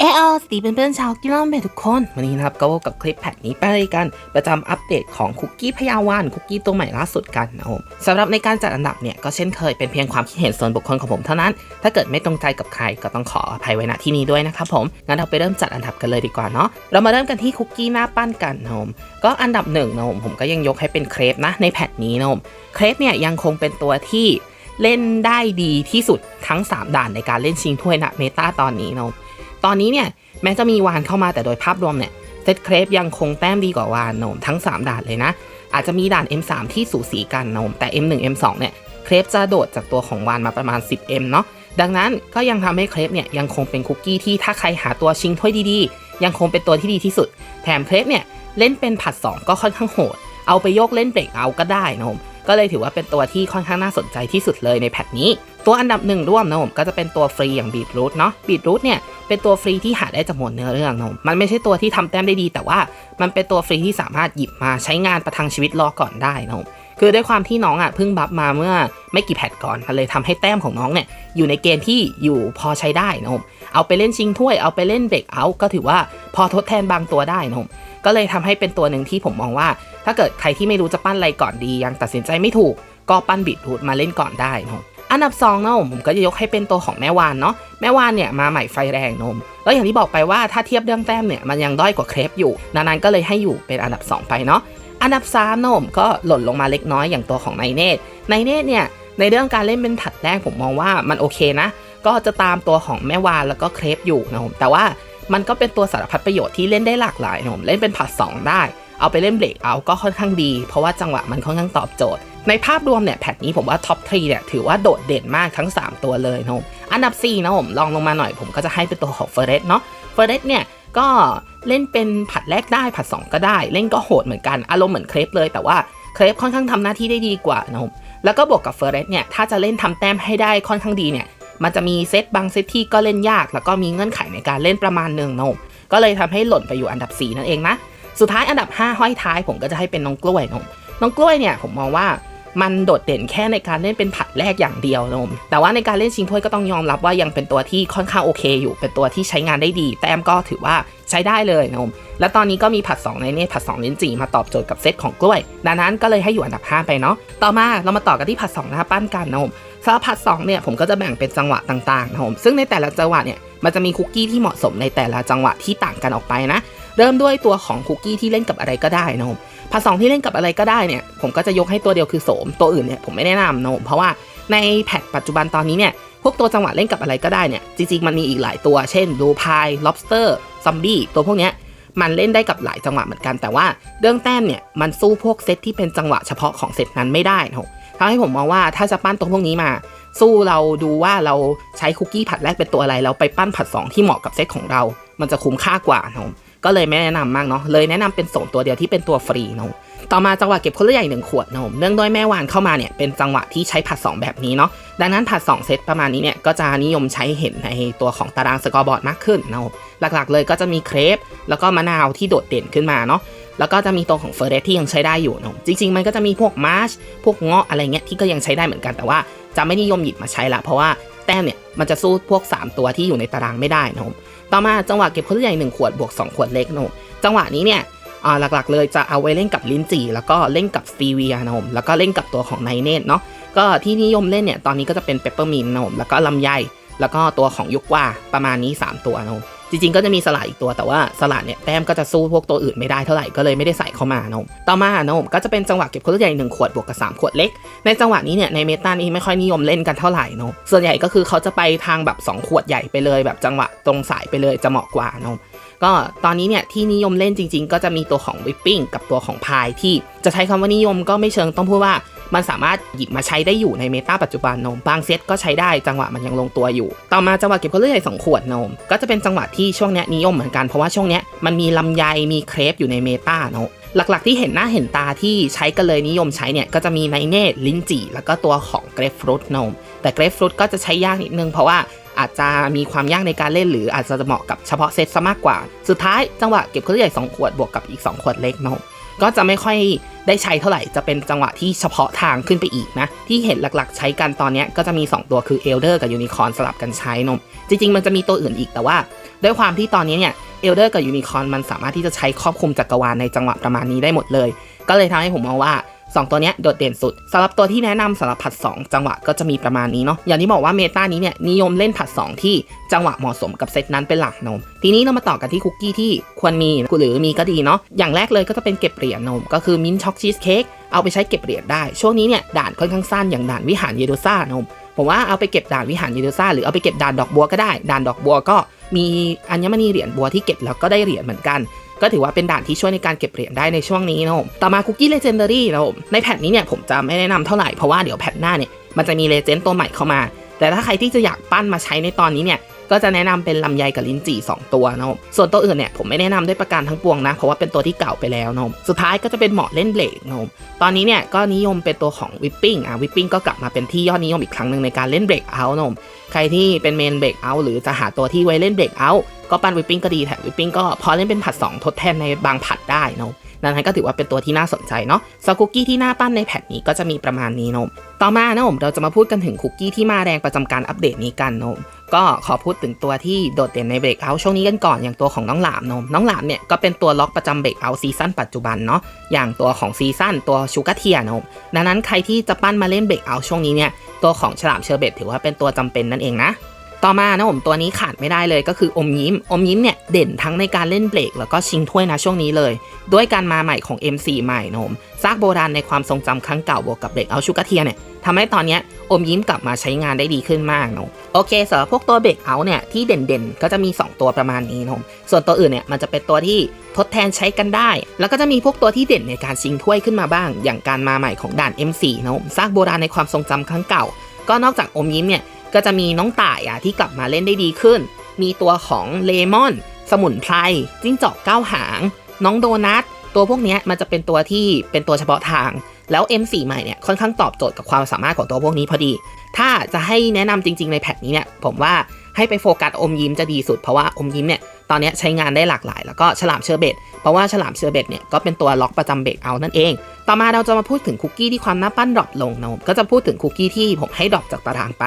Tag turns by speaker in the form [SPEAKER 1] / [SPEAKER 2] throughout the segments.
[SPEAKER 1] เออสตีเพื่อนชาวกิลอนเบทุกคน วันนี้นะครับก็พบกับคลิปแพทนี้ไปเลยกัน ประจำอัปเดตของคุกกี้พยาวานคุกกี้ตัวใหม่ล่าสุดกันนะครับผมสำหรับในการจัดอันดับเนี่ยก็เช่นเคยเป็นเพียงความคิดเห็นส่วนบุคคลของผมเท่านั้น ถ้าเกิดไม่ตรงใจกับใครก็ต้องขออภัยไว้ณที่นี้ด้วยนะครับผมงั้นเราไปเริ่มจัดอันดับกันเลยดีกว่าเนาะเรามาเริ่มกันที่คุกกี้หน้าปั้นกันนะครับผมก็อันดับหนึ่งนะครับผมผมก็ยังยกให้เป็นเครปนะในแพทนี้นะครับผมเครปเนี่ยยังคงเป็นตัวที่เล่นได้ดีที่สุดทั้ง 3 ด่านในการเล่นชิงถ้วยนะเมตาตอนนี้นะ ตอนนี้เนี่ยแม้จะมีวานเข้ามาแต่โดยภาพรวมเนี่ยเซตเครปยังคงแต้มดีกว่าวานโนมทั้ง 3 ด่านเลยนะ อาจจะมีด่าน M3 ที่สูสีกันโนมแต่ M1 M2 เนี่ยเครปจะโดดจากตัวของวานมาประมาณ 10M เนาะดังนั้นก็ยังทำให้เครปเนี่ยยังคงเป็นคุกกี้ที่ถ้าใครหาตัวชิงถ้วยดีๆ ยังคงเป็นตัวที่ดีที่สุด แถมเครปเนี่ยเล่นเป็นผัด 2 ก็ค่อนข้างโหด เอาไปโยกเล่นเบรกเอาก็ได้นะผมก็เลยถือว่าเป็นตัวที่ค่อนข้างน่าสนใจที่สุดเลยในแพทนี้ ตัวอันดับหนึ่งร่วมนะผมก็จะเป็นตัวฟรีอย่างบีทรูทเนาะบีทรูทเนี่ยเป็นตัวฟรีที่หาได้จากหมวดเนื้อเรื่องนะผมมันไม่ใช่ตัวที่ทำแต้มได้ดี แต่ว่ามันเป็นตัวฟรีที่สามารถหยิบมาใช้งานประทังชีวิตรอก่อนได้นะผมคือด้วยความที่น้องอะเพิ่งบัฟมาเมื่อไม่กี่แพทก่อนมันเลยทำให้แต้มของน้องเนี่ยอยู่ในเกณฑ์ที่อยู่พอใช้ได้นะผมเอาไปเล่นชิงถ้วยเอาไปเล่นเบรกเอาก็ถือว่าพอทดแทนบางตัวได้นะผมก็เลยทำให้เป็นตัวหนึ่งที่ผมมองว่า ถ้าเกิดใครที่ไม่รู้จะปั้นอะไรก่อนดียังตัดสินใจไม่ถูก ก็ปั้นบิดรูทมาเล่นก่อนได้นะผม อันดับ2นะผมผมก็จะยกให้เป็นตัวของแม่วานเนาะแม่วานเนี่ยมาใหม่ไฟแรงนม แล้วอย่างที่บอกไปว่าถ้าเทียบเรื่องแต้มเนี่ยมันยังด้อยกว่าเครปอยู่ดังนั้นก็เลยให้อยู่เป็นอันดับ 2 ไปเนาะอันดับ3นะผมก็หล่นลงมาเล็กน้อยอย่างตัวของไนเนตไนเนตเนี่ยในเรื่องการเล่นเป็นผัดแรกผมมองว่ามันโอเคนะ ก็จะตามตัวของแม่วานแล้วก็เครปอยู่นะผมแต่ว่ามันก็เป็นตัวสารพัดประโยชน์ที่เล่นได้หลากหลายนะผมเล่นเป็นผัด2ได้ เอาไปเล่นเบรกเอาก็ค่อนข้างดี เพราะว่าจังหวะมันค่อนข้างตอบโจทย์ ในภาพรวมเนี่ยแพทนี้ผมว่าท็อปทรีเนี่ยถือว่าโดดเด่นมากทั้ง 3 ตัวเลยนะผมอันดับ4นะผมลองลงมาหน่อยผมก็จะให้เป็นตัวของเฟเรสเนาะเฟเรสเนี่ยก็เล่นเป็นผัดแรกได้ผัด 2 ก็ได้ เล่นก็โหดเหมือนกันอารมณ์เหมือนเครปเลยแต่ว่าเครปค่อนข้างทำหน้าที่ได้ดีกว่านะผมแล้วก็บวกกับเฟเรสเนี่ยถ้าจะเล่นทำแต้มให้ได้ค่อนข้างดีเนี่ยมันจะมีเซตบางเซตที่ก็เล่นยาก แล้วก็มีเงื่อนไขในการเล่นประมาณหนึ่งนะผมก็เลยทำให้หล่นไปอยู่อันดับ 4 นั่นเองนะสุดท้ายอันดับ 5 ห้อยท้ายผมก็จะให้เป็นน้องกล้วยนมน้องกล้วยเนี่ยผมมองว่า มันโดดเด่นแค่ในการเล่นเป็นผัดแรกอย่างเดียวนมแต่ว่าในการเล่นชิงถ้วยก็ต้องยอมรับว่ายังเป็นตัวที่ค่อนข้างโอเคอยู่ เป็นตัวที่ใช้งานได้ดี แต้มก็ถือว่าใช้ได้เลยนมและตอนนี้ก็มีผัด 2 ในเนตผัด2ลิ้นจี่มาตอบโจทย์กับเซตของกล้วย ดังนั้นก็เลยให้อยู่อันดับ 5 ไปเนาะต่อมาเรามาต่อกันที่ผัด2หน้าปั้นกันนะผมสำหรับผัด2เนี่ยผมก็จะแบ่งเป็นจังหวะต่างๆนะผมซึ่งในแต่ละจังหวะเนี่ยมันจะมีคุกกี้ที่เหมาะสมในแต่ละจังหวะที่ต่างกันออกไปนะเริ่มด้วยตัวของคุกกี้ที่เล่นกับอะไรก็ได้นะผม ผัดสองที่เล่นกับอะไรก็ได้เนี่ย ผมก็จะยกให้ตัวเดียวคือโสม ตัวอื่นเนี่ยผมไม่แนะนำนะผมเพราะว่าในแพทปัจจุบันตอนนี้เนี่ย พวกตัวจังหวะเล่นกับอะไรก็ได้เนี่ย จริงๆ มันมีอีกหลายตัว เช่นรูพาย lobster ซอมบี้ตัวพวกเนี้ยมันเล่นได้กับหลายจังหวะเหมือนกัน แต่ว่าเรื่องแต้มเนี่ยมันสู้พวกเซตที่เป็นจังหวะเฉพาะของเซตนั้นไม่ได้นะผมทำให้ผมมองว่าถ้าจะปั้นตัวพวกนี้มา สู้เราดูว่าเราใช้คุกกี้ผัดแรกเป็นตัวอะไร เราไปปั้นผัด 2 ที่เหมาะกับเซตของเรา มันจะคุ้มค่ากว่านะผม ก็เลยไม่แนะนำมากเนาะเลยแนะนำเป็นโสมตัวเดียวที่เป็นตัวฟรีเนาะต่อมาจังหวะเก็บคนละใหญ่หนึ่งขวดนะผมเนื่องด้วยแม่วานเข้ามาเนี่ยเป็นจังหวะที่ใช้ผัด 2 แบบนี้เนาะดังนั้นผัด 2 เซตประมาณนี้เนี่ยก็จะนิยมใช้เห็นในตัวของตารางสกอร์บอร์ดมากขึ้นนะหลักๆเลยก็จะมีเครปแล้วก็มะนาวที่โดดเด่นขึ้นมาเนาะแล้วก็จะมีตัวของเฟอร์เรสที่ยังใช้ได้อยู่นะจริง ๆ มันก็จะมีพวกมาร์ชพวกเงาะอะไรเงี้ยที่ก็ยังใช้ได้เหมือนกันแต่ว่าจะไม่นิยมหยิบมาใช้ละเพราะว่า แต้มเนี่ยมันจะสู้พวก 3 ตัวที่อยู่ในตารางไม่ได้นะผมต่อมาจังหวะเก็บคนละใหญ่1ขวดบวก2ขวดเล็กนะผมจังหวะนี้เนี่ยหลักๆ เลยจะเอาไว้เล่นกับลิ้นจี่แล้วก็เล่นกับสตีเวียนะผมแล้วก็เล่นกับตัวของไนเนตเนาะก็ที่นิยมเล่นเนี่ยตอนนี้ก็จะเป็นเปปเปอร์มินนะผมแล้วก็ลำไยแล้วก็ตัวของยุกว่าประมาณนี้ 3 ตัวนะผม จริงๆก็จะมีสลัดอีกตัวแต่ว่าสลัดเนี่ยแต้มก็จะสู้พวกตัวอื่นไม่ได้เท่าไหร่ก็เลยไม่ได้ใส่เข้ามานะผมต่อมานะผมก็จะเป็นจังหวะเก็บคนละใหญ่หนึ่งขวดบวกกับ3ขวดเล็ก ในจังหวะนี้เนี่ยในเมตานี้ไม่ค่อยนิยมเล่นกันเท่าไหร่เนาะส่วนใหญ่ก็คือเขาจะไปทางแบบ2ขวดใหญ่ไปเลยแบบจังหวะตรงสายไปเลยจะเหมาะกว่าเนาะก็ตอนนี้เนี่ยที่นิยมเล่นจริง ๆ ก็จะมีตัวของวิปปิ้งกับตัวของพายที่จะใช้คำว่านิยมก็ไม่เชิงต้องพูดว่า มันสามารถหยิบมาใช้ได้อยู่ในเมตาปัจจุบันโนมบางเซตก็ใช้ได้จังหวะมันยังลงตัวอยู่ ต่อมาจังหวะเก็บคนเลื่อยสองขวดโนม ก็จะเป็นจังหวะที่ช่วงนี้นิยมเหมือนกันเพราะว่าช่วงนี้มันมีลำไยมีเครปอยู่ในเมตาโนมหลักๆที่เห็นหน้าเห็นตาที่ใช้กันเลยนิยมใช้เนี่ยก็จะมีไนเน่ลินจีแล้วก็ตัวของเกรฟฟรุตนม แต่เกรฟฟรุตก็จะใช้ยากนิดนึงเพราะว่าอาจจะมีความยากในการเล่นหรืออาจจะเหมาะกับเฉพาะเซตซะมากกว่า สุดท้ายจังหวะเก็บขวดใหญ่2ขวดบวกกับอีก 2 ขวดเล็กนม ก็จะไม่ค่อยได้ใช้เท่าไหร่จะเป็นจังหวะที่เฉพาะทางขึ้นไปอีกนะ ที่เห็นหลักๆ ใช้กันตอนนี้ก็จะมี 2 ตัวคือเอลเดอร์กับยูนิคอร์นสลับกันใช้นม จริง ๆ มันจะมีตัวอื่นอีกแต่ว่า ด้วยความที่ตอนนี้เนี่ยเอลเดอร์กับยูนิคอร์นมันสามารถที่จะใช้ครอบคลุมจักรวาลในจังหวะประมาณนี้ได้หมดเลย ก็เลยทำให้ผมมองว่า 2 ตัวเนี้ยโดดเด่นสุดสำหรับตัวที่แนะนำสำหรับผัด 2 จังหวะก็จะมีประมาณนี้เนาะอย่างที่บอกว่าเมตานี้เนี่ยนิยมเล่นผัด 2 ที่จังหวะเหมาะสมกับเซตนั้นเป็นหลักนม ทีนี้เรามาต่อกันที่คุกกี้ที่ควรมีหรือมีก็ดีเนาะอย่างแรกเลยก็จะเป็นเก็บเหรียญนม ก็คือมินช็อกชีสเค้กเอาไปใช้เก็บเหรียญได้ ช่วงนี้เนี่ยด่านค่อนข้างสั้นอย่างด่านวิหารเยโดซ่านมผมว่าเอาไปเก็บด่านวิหารเยโดซ่าหรือเอาไปเก็บด่านดอกบัวก็ได้ ด่านดอกบัวก็มีอัญมณีเหรียญบัวที่เก็บแล้วก็ได้เหรียญเหมือนกัน ก็ถือว่าเป็นด่านที่ช่วยในการเก็บเหรียญได้ในช่วงนี้นะผมต่อมาคุกกี้เลเจนดารี่นะผมในแพทนี้เนี่ยผมจะไม่แนะนำเท่าไหร่เพราะว่าเดี๋ยวแพทหน้าเนี่ยมันจะมีเลเจนด์ตัวใหม่เข้ามา แต่ถ้าใครที่จะอยากปั้นมาใช้ในตอนนี้เนี่ยก็จะแนะนำเป็นลำไยกับลิ้นจี่2ตัวนะผมส่วนตัวอื่นเนี่ยผมไม่แนะนำด้วยประการทั้งปวงนะ เพราะว่าเป็นตัวที่เก่าไปแล้วนะผมสุดท้ายก็จะเป็นเหมาะเล่นเบลกนะผมตอนนี้เนี่ยก็นิยมเป็นตัวของวิปปิ้งอะวิปปิ้งก็กลับมาเป็นที่ยอดนิยมอีกครั้งหนึ่งในการเล่นเบรกเอาท์นะผม ใครที่เป็นเมนเบรกเอาท์หรือจะหาตัวที่ไว้เล่นเบรกเอาท์ก็ปั้นวิปปิ้งก็ดีแถมวิปปิ้งก็พอเล่นเป็นผัด 2 ทดแทนในบางผัดได้นะดังนั้นก็ถือว่าเป็นตัวที่น่าสนใจเนาะสคุกกี้ที่หน้าปั้นในแผ่นนี้ก็จะมีประมาณนี้นมต่อมานะผมเราจะมาพูดกันถึงคุกกี้ที่มาแรงประจำการอัปเดตนี้กันนม ก็ขอพูดถึงตัวที่โดดเด่นในเบรกเอาช่วงนี้กันก่อนอย่างตัวของน้องหลามนมน้องหลามเนี่ยก็เป็นตัวล็อกประจำเบรกเอาซีซั่นปัจจุบันเนาะอย่างตัวของซีซั่นตัวชูการ์เทียนมดังนั้นใครที่จะปั้นมาเล่นเบรกเอาช่วงนี้เนี่ยตัวของฉลามเชอร์เบตถือว่าเป็นตัวจำเป็นนั่นเองนะ ต่อมานะผมตัวนี้ขาดไม่ได้เลยก็คืออมยิ้ม อมยิ้มเนี่ยเด่นทั้งในการเล่นเบรกแล้วก็ชิงถ้วยนะช่วงนี้เลย ด้วยการมาใหม่ของ M4 ใหม่นะผมซากโบราณในความทรงจำครั้งเก่าบวกกับเบรกเอาชูกาเทียเนี่ยทำให้ตอนนี้อมยิ้มกลับมาใช้งานได้ดีขึ้นมากนะโอเคสำหรับพวกตัวเบรกเอาเนี่ยที่เด่นๆ ก็จะมี 2 ตัวประมาณนี้นะผมส่วนตัวอื่นเนี่ยมันจะเป็นตัวที่ทดแทนใช้กันได้ แล้วก็จะมีพวกตัวที่เด่นในการชิงถ้วยขึ้นมาบ้าง อย่างการมาใหม่ของด่าน M4 นะผมซากโบราณในความทรงจำครั้งเก่าก็นอกจากอมยิ้มเนี่ย ก็จะมีน้องต่ายอะที่กลับมาเล่นได้ดีขึ้น มีตัวของเลมอน สมุนไพรจิ้งจอกเก้าหาง น้องโดนัทตัวพวกนี้มันจะเป็นตัวที่เป็นตัวเฉพาะทาง แล้ว M4 ใหม่เนี่ยค่อนข้างตอบโจทย์กับความสามารถของตัวพวกนี้พอดี ถ้าจะให้แนะนำจริง ๆในแพทนี้เนี่ยผมว่าให้ไปโฟกัสอมยิ้มจะดีสุดเพราะว่าอมยิ้มเนี่ย ตอนนี้ใช้งานได้หลากหลาย แล้วก็ฉลามเชอร์เบตเพราะว่าฉลามเชอร์เบตเนี่ยก็เป็นตัวล็อกประจำเบรกเอานั่นเอง ต่อมาเราจะมาพูดถึงคุกกี้ที่ความหน้าปั้นดรอปลงนะผมก็จะพูดถึงคุกกี้ที่ผมให้ดรอปจากตารางไป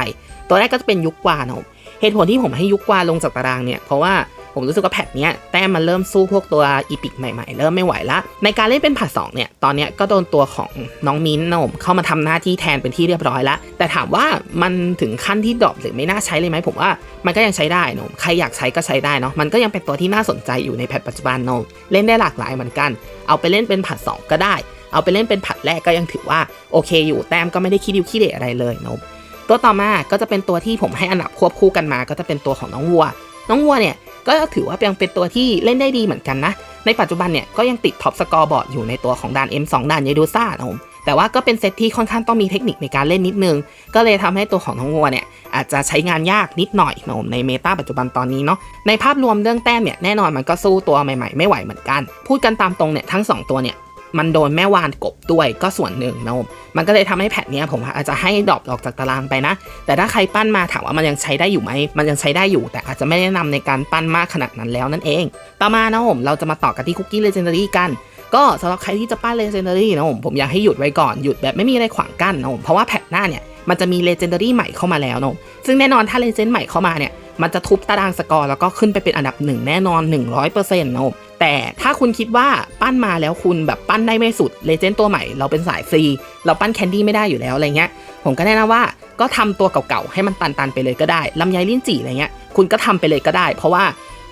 [SPEAKER 1] ตัวแรกก็จะเป็นยุคกวานะผมเหตุผลที่ผมให้ยุคกวาลงจากตารางเนี่ยเพราะว่า ผมรู้สึกว่าแพทเนี้ยแต้มมันเริ่มสู้พวกตัวอีพิกใหม่ๆ เริ่มไม่ไหวละ ในการเล่นเป็นผัดสองเนี่ย ตอนเนี้ยก็โดนตัวของน้องมิ้นนมเข้ามาทำหน้าที่แทนเป็นที่เรียบร้อยแล้วแต่ถามว่ามันถึงขั้นที่ดรอปหรือไม่น่าใช้เลยไหมผมว่ามันก็ยังใช้ได้นมใครอยากใช้ก็ใช้ได้เนาะ มันก็ยังเป็นตัวที่น่าสนใจอยู่ในแพทปัจจุบันนาะเล่นได้หลากหลายเหมือนกัน เอาไปเล่นเป็นผัดสองก็ได้ เอาไปเล่นเป็นผัดแรกก็ยังถือว่าโอเคอยู่แต้มก็ไม่ได้คิดดิวขี้เดะอะไรเลยนาะตัวต่อมาก็จะเป็นตัวที่ผมให้อันดับควบคู่กันมา ก็จะเป็นตัวของน้องวัว น้องวัวเนี่ย ก็ถือว่ายังเป็นตัวที่เล่นได้ดีเหมือนกันนะ ในปัจจุบันเนี่ยก็ยังติดท็อปสกอร์บอร์ดอยู่ในตัวของด่าน M2 ด่านเยดูซ่านะผมแต่ว่าก็เป็นเซตที่ค่อนข้างต้องมีเทคนิคในการเล่นนิดนึง ก็เลยทำให้ตัวของน้องวัวเนี่ยอาจจะใช้งานยากนิดหน่อยนะผมในเมตาปัจจุบันตอนนี้เนาะในภาพรวมเรื่องแต้มเนี่ยแน่นอนมันก็สู้ตัวใหม่ๆ ไม่ไหวเหมือนกัน พูดกันตามตรงเนี่ยทั้งสองตัวเนี่ย มันโดนแม่วานกบด้วยก็ส่วนหนึ่งนะมันก็เลยทำให้แพทเนี้ยผมอาจจะให้ดรอปออกจากตารางไปนะ แต่ถ้าใครปั้นมาถามว่ามันยังใช้ได้อยู่ไหม มันยังใช้ได้อยู่ แต่อาจจะไม่แนะนำในการปั้นมากขนาดนั้นแล้วนั่นเอง ต่อมานะผมเราจะมาต่อกันที่คุกกี้เลเจนดารี่กัน ก็สำหรับใครที่จะปั้นเลเจนดารี่นะผมผมอยากให้หยุดไว้ก่อนหยุดแบบไม่มีอะไรขวางกั้นนะผมเพราะว่าแพทหน้าเนี่ยมันจะมีเลเจนดารี่ใหม่เข้ามาแล้วนะซึ่งแน่นอนถ้าเลเจนด์ใหม่เข้ามาเนี่ยมันจะทุบตารางสกอร์แล้วก็ขึ้นไปเป็นอันดับหนึ่งแน่นอน 100%นะผมแต่ถ้าคุณคิดว่าปั้นมาแล้วคุณแบบปั้นได้ไม่สุดเลเจนด์ตัวใหม่เราเป็นสายฟรี เราปั้นแคนดี้ไม่ได้อยู่แล้วอะไรเงี้ยผมก็แนะนำว่าก็ทำตัวเก่าๆ ให้มันตันๆ ไปเลยก็ได้ลำไยลิ้นจี่อะไรเงี้ยคุณก็ทำไปเลยก็ได้ เพราะว่า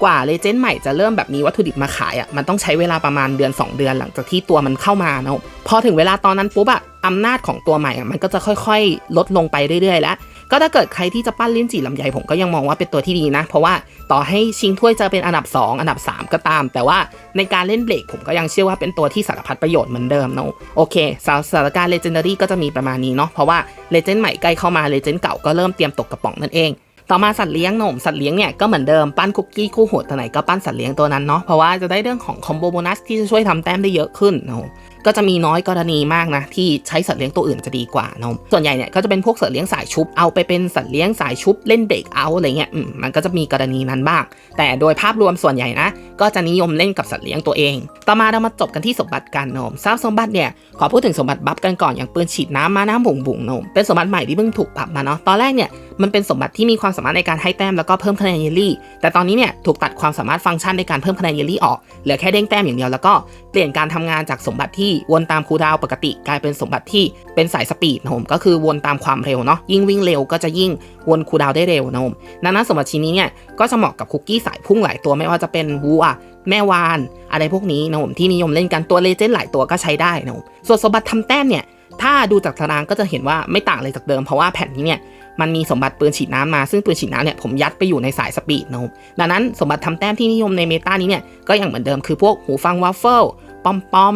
[SPEAKER 1] กว่าเลเจนด์ใหม่จะเริ่มแบบมีวัตถุดิบมาขายอะมันต้องใช้เวลาประมาณเดือน 2 เดือนหลังจากที่ตัวมันเข้ามาเนาะพอถึงเวลาตอนนั้นปุ๊บอะอำนาจของตัวใหม่อะมันก็จะค่อยๆ ลดลงไปเรื่อยๆ แล้ว ก็ถ้าเกิดใครที่จะปั้นลิ้นจี่ลำไยผมก็ยังมองว่าเป็นตัวที่ดีนะ เพราะว่าต่อให้ชิงถ้วยจะเป็นอันดับ 2 อันดับ 3 ก็ตาม แต่ว่าในการเล่นเบรกผมก็ยังเชื่อว่าเป็นตัวที่สารพัดประโยชน์เหมือนเดิมเนาะโอเคสถานการเลเจนดารี่ก็จะมีประมาณนี้เนาะเพราะว่าเลเจนด์ใหม่ใกล้เข้ามาเลเจนด์เก่าก็เริ่มเตรียมตกกระป๋องนั่นเอง ต่อมาสัตว์เลี้ยงหนมสัตว์เลี้ยงเนี่ยก็เหมือนเดิมปั้นคุกกี้คู่หัวตัวไหนก็ปั้นสัตว์เลี้ยงตัวนั้นเนาะเพราะว่าจะได้เรื่องของคอมโบโบนัสที่จะช่วยทำแต้มได้เยอะขึ้นเนาะ ก็จะมีน้อยกรณีมากนะที่ใช้สัตว์เลี้ยงตัวอื่นจะดีกว่าเนาะส่วนใหญ่เนี่ยก็จะเป็นพวกสัตว์เลี้ยงสายชุบเอาไปเป็นสัตว์เลี้ยงสายชุบเล่นเบรกเอาอะไรเงี้ยมันก็จะมีกรณีนั้นบ้าง แต่โดยภาพรวมส่วนใหญ่นะ ก็จะนิยมเล่นกับสัตว์เลี้ยงตัวเอง ต่อมาเรามาจบกันที่สมบัติกันเนมทราบสมบัติเนี่ยขอพูดถึงสมบัติบัฟกันก่อนอย่างปืนฉีดน้ำมาน้ำบุ๋งบุ๋งนมเป็นสมบัติใหม่ที่เพิ่งถูกปรับมาเนาะตอนแรกเนี่ยมันเป็นสมบัติที่มีความสามารถในการให้แต้มแล้วก็เพิ่มคะแนนเยลลี่ แต่ตอนนี้เนี่ยถูกตัดความสามารถฟังก์ชันในการเพิ่มคะแนนเยลลี่ออกเหลือแค่เด้งแต้มอย่างเดียวแล้วก็เปลี่ยนการทำงานจากสมบัติที่วนตามคูดาวปกติกลายเป็นสมบัติที่เป็นสายสปีดนะผมก็คือวนตามความเร็วเนาะยิ่งวิ่งเร็วก็จะยิ่งวนคูดาวได้เร็วนะผมดังนั้นสมบัติชิ้นนี้เนี่ยก็จะเหมาะกับคุกกี้สายพุ่งหลายตัวไม่ว่าจะเป็นวัวแม่วาน อะไรพวกนี้นะผมที่นิยมเล่นกันตัวเลเจนด์หลายตัวก็ใช้ได้นะผมส่วนสมบัติทำแต้มเนี่ยถ้าดูจากตารางก็จะเห็นว่าไม่ต่างเลยจากเดิมเพราะว่าแผ่นนี้เนี่ยมันมีสมบัติปืนฉีดน้ำมาซึ่งปืนฉีดน้ำเนี่ยผมยัดไปอยู่ในสายสปีดนะผมดังนั้นสมบัติทำแต้มที่นิยมในเมตานี้เนี่ยก็ยังเหมือนเดิมคือพวกหูฟังวัฟเฟิลปอมปอม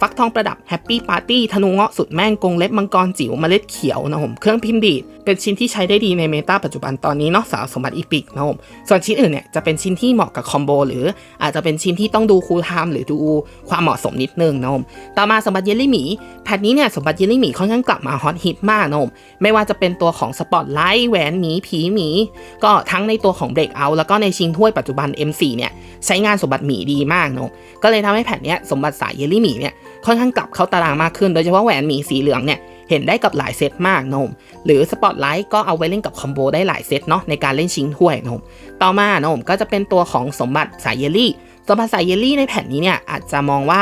[SPEAKER 1] ฟักทองประดับแฮปปี้ปาร์ตี้ธนูเงาะสุดแม่งกงเล็บมังกรจิ๋วเมล็ดเขียวนะผมเครื่องพิมพ์ดีด เป็นชิ้นที่ใช้ได้ดีในเมตาปัจจุบันตอนนี้เนาะสาวสมบัติอีพิกนะผมส่วนชิ้นอื่นเนี่ยจะเป็นชิ้นที่เหมาะกับคอมโบหรืออาจจะเป็นชิ้นที่ต้องดูคูลไทม์หรือดูความเหมาะสมนิดนึงนะผมต่อมาสมบัติเยลลี่หมีแพทนี้เนี่ยสมบัติเยลลี่หมีค่อนข้างกลับมาฮอตฮิตมากนะผมไม่ว่าจะเป็นตัวของสปอตไลท์แหวนหมีผีหมีก็ทั้งในตัวของเบรกเอาแล้วก็ในชิงถ้วยปัจจุบัน M4 เนี่ยใช้งานสมบัติหมีดีมากเนาะก็เลยทำให้แผ่นเนี้ยสมบัติสายเยลลี่หมีเนี่ยค่อนข้างกลับเข้าตารางมากขึ้น โดยเฉพาะแหวนหมีสีเหลืองเนี่ย เห็นได้กับหลายเซตมากนะผมหรือสปอตไลท์ก็เอาไว้เล่นกับคอมโบได้หลายเซตเนาะในการเล่นชิงถ้วยนะผมต่อมานะผมก็จะเป็นตัวของสมบัติสายเยลลี่สมบัติสายเยลลี่ในแผ่นนี้เนี่ยอาจจะมองว่า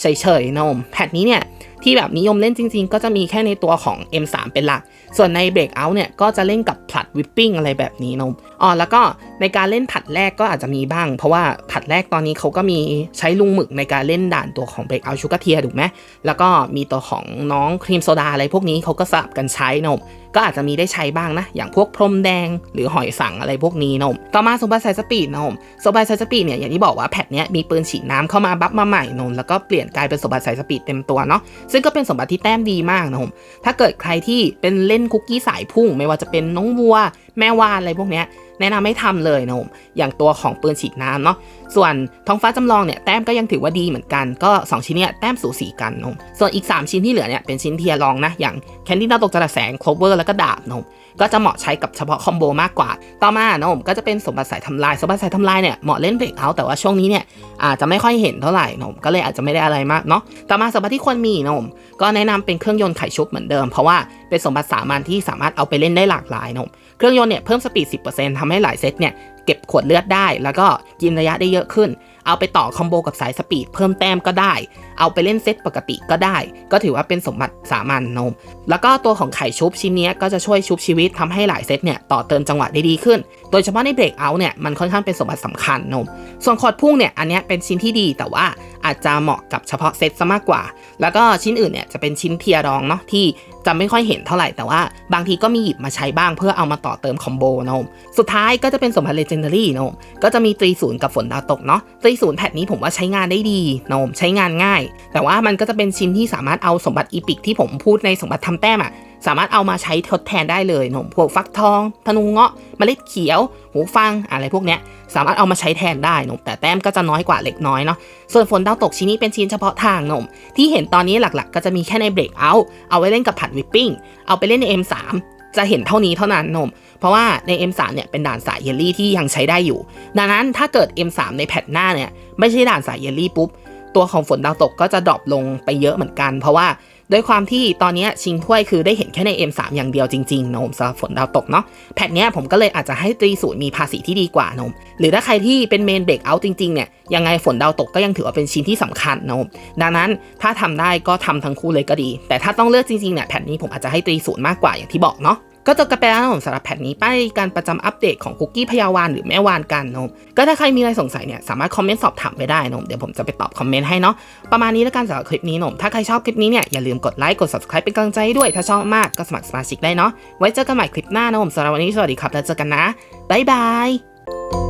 [SPEAKER 1] เฉยๆนะผมแผ่นนี้เนี่ย ที่แบบนิยมเล่นจริง ๆ ก็จะมีแค่ในตัวของ M3 เป็นหลัก ส่วนในเบรกเอาท์เนี่ยก็จะเล่นกับผลัดวิปปิ้งอะไรแบบนี้นะอ๋อแล้วก็ในการเล่นผัดแรกก็อาจจะมีบ้าง เพราะว่าผัดแรกตอนนี้เขาก็มีใช้ลุงหมึกในการเล่นด่านตัวของเบรกเอาท์ชูการ์เทียถูกไหมแล้วก็มีตัวของน้องครีมโซดาอะไรพวกนี้เขาก็สลับกันใช้นะก็อาจจะมีได้ใช้บ้างนะ อย่างพวกพรมแดงหรือหอยสังอะไรพวกนี้นะต่อมาสมบัติสายสปีดนะสมบัติสายสปีดเนี่ยอย่างที่บอกว่าแพทเนี้ยมีปืนฉีดน้ำเข้ามาบัฟมาใหม่นมแล้วก็เปลี่ยนกลายเป็นสมบัติสายสปีดเต็มตัวเนาะซึ่งก็เป็นสมบัติที่แต้มดีมากนะผมถ้าเกิดใครที่เป็นเล่นคุกกี้สายพุ่ง ไม่ว่าจะเป็นน้องวัว แม่วานอะไรพวกเนี้ย แนะนำไม่ทำเลยนะผมอย่างตัวของปืนฉีดน้ำเนาะส่วนท้องฟ้าจำลองเนี่ยแต้มก็ยังถือว่าดีเหมือนกันก็ 2 ชิ้นเนี่ยแต้มสูสีกันนะผมส่วนอีก 3 ชิ้นที่เหลือเนี่ยเป็นชิ้นเทียรองนะอย่างแคนดี้ดาวตกจระแสงโคเวอร์แล้วก็ดาบนะผมก็จะเหมาะใช้กับเฉพาะคอมโบมากกว่า ต่อมานะผมก็จะเป็นสมบัติสายทำลายสมบัติสายทำลายเนี่ยเหมาะเล่นเบรกเอาแต่ว่าช่วงนี้เนี่ยอาจจะไม่ค่อยเห็นเท่าไหร่นะผมก็เลยอาจจะไม่ได้อะไรมากเนาะต่อมาสมบัติที่ควรมีนะผมก็แนะนำเป็นเครื่องยนต์ไขชุบเหมือนเดิมเพราะว่า เป็นสมบัติสามัญที่สามารถเอาไปเล่นได้หลากหลายนะเครื่องยนต์เนี่ยเพิ่มสปีด 10%ทำให้หลายเซตเนี่ยเก็บขวดเลือดได้ แล้วก็กินระยะได้เยอะขึ้น เอาไปต่อคอมโบกับสายสปีดเพิ่มแต้มก็ได้เอาไปเล่นเซตปกติก็ได้ ก็ถือว่าเป็นสมบัติสามัญนมแล้วก็ตัวของไข่ชุบชิ้นนี้ก็จะช่วยชุบชีวิตทำให้หลายเซตเนี่ยต่อเติมจังหวะได้ดีขึ้น โดยเฉพาะในเบรกเอาท์เนี่ยมันค่อนข้างเป็นสมบัติสำคัญนม ส่วนขอดพุ่งเนี่ยอันนี้เป็นชิ้นที่ดีแต่ว่าอาจจะเหมาะกับเฉพาะเซตซะมากกว่า แล้วก็ชิ้นอื่นเนี่ยจะเป็นชิ้นเทียรองเนาะที่จะไม่ค่อยเห็นเท่าไหร่แต่ว่าบางทีก็มีหยิบมาใช้บ้างเพื่อเอามาต่อเติมคอมโบนม สุดท้ายก็จะเป็นสมบัติเลเจนดารี่นม ก็จะมีตรีศูนย์กับฝนดาวตกเนาะตรีศูนย์แพทนี้ผมว่าใช้งานได้ดีนม ใช้งานง่ายแต่ว่ามันก็จะเป็นชิ้นที่สามารถเอาสมบัติอีพิกที่ผมพูดในสมบัติทำแต้มอะสามารถเอามาใช้ทดแทนได้เลยนมพวกฟักทองธนูเงาะเมล็ดเขียว หูฟังอะไรพวกเนี้ยสามารถเอามาใช้แทนได้นะแต่แต้มก็จะน้อยกว่าเล็กน้อยเนาะส่วนฝนดาวตกชิ้นนี้เป็นชิ้นเฉพาะทางนมที่เห็นตอนนี้หลักๆ ก็จะมีแค่ในเบรกเอาเอาไว้เล่นกับผัดวิปปิ้งเอาไปเล่นใน M3 จะเห็นเท่านี้เท่านั้นนม เพราะว่าใน M3 เนี่ยเป็นด่านสายเยลลี่ที่ยังใช้ได้อยู่ ดังนั้นถ้าเกิด M3 ในแพทหน้าเนี่ยไม่ใช่ด่านสายเยลลี่ปุ๊บ ตัวของฝนดาวตกก็จะดรอปลงไปเยอะเหมือนกัน เพราะว่าด้วยความที่ตอนนี้ชิงถ้วยคือได้เห็นแค่ใน M3 อย่างเดียวจริงๆนมสำหรับฝนดาวตกเนาะแพทเนี้ยผมก็เลยอาจจะให้ตรีศูนย์มีภาษีที่ดีกว่านมหรือถ้าใครที่เป็นเมนเบรกเอาท์จริงๆเนี่ยยังไงฝนดาวตกก็ยังถือว่าเป็นชิ้นที่สำคัญนมดังนั้นถ้าทำได้ก็ทำทั้งคู่เลยก็ดี แต่ถ้าต้องเลือกจริงๆเนี่ยแผ่นนี้ผมอาจจะให้ตรีศูนย์มากกว่าอย่างที่บอกเนาะ ก็จบกันไปแล้วนะผมสำหรับแผ่นนี้ไปการประจำอัปเดตของคุกกี้พยาวานหรือแม่วานกันนมก็ถ้าใครมีอะไรสงสัยเนี่ยสามารถคอมเมนต์สอบถามไปได้นมเดี๋ยวผมจะไปตอบคอมเมนต์ให้เนาะประมาณนี้แล้วกันสำหรับคลิปนี้นมถ้าใครชอบคลิปนี้เนี่ยอย่าลืมกดไลค์กด subscribe เป็นกำลังใจให้ด้วย ถ้าชอบมากก็สมัครสมาชิกได้เนาะไว้เจอกันใหม่คลิปหน้านะผมสำหรับวันนี้สวัสดีครับแล้วเจอกันนะบ๊ายบาย